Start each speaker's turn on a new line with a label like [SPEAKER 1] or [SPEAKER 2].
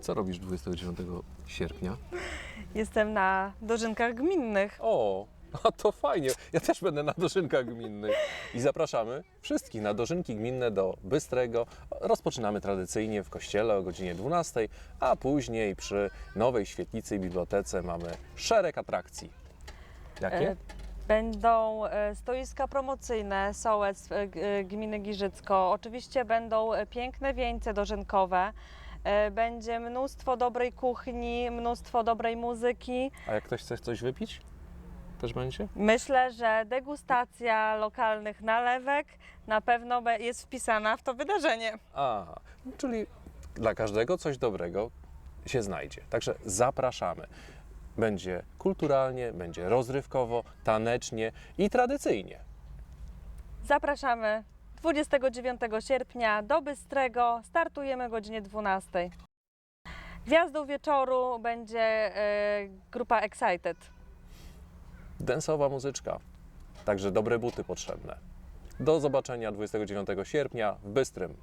[SPEAKER 1] Co robisz 29 sierpnia?
[SPEAKER 2] Jestem na dożynkach gminnych.
[SPEAKER 1] O, a to fajnie. Ja też będę na dożynkach gminnych. I zapraszamy wszystkich na dożynki gminne do Bystrego. Rozpoczynamy tradycyjnie w kościele o godzinie 12, a później przy nowej świetlicy i bibliotece mamy szereg atrakcji. Jakie?
[SPEAKER 2] E, Będą e, stoiska promocyjne, sołectw e, gminy Giżycko. Oczywiście będą piękne wieńce dożynkowe. E, Będzie mnóstwo dobrej kuchni, mnóstwo dobrej muzyki.
[SPEAKER 1] A jak ktoś chce coś wypić? Też będzie?
[SPEAKER 2] Myślę, że degustacja lokalnych nalewek na pewno jest wpisana w to wydarzenie.
[SPEAKER 1] Aha, czyli dla każdego coś dobrego się znajdzie. Także zapraszamy. Będzie kulturalnie, będzie rozrywkowo, tanecznie i tradycyjnie.
[SPEAKER 2] Zapraszamy 29 sierpnia do Bystrego. Startujemy o godzinie 12. Gwiazdą wieczoru będzie e, grupa Excited.
[SPEAKER 1] Densowa muzyczka, także dobre buty potrzebne. Do zobaczenia 29 sierpnia w Bystrym.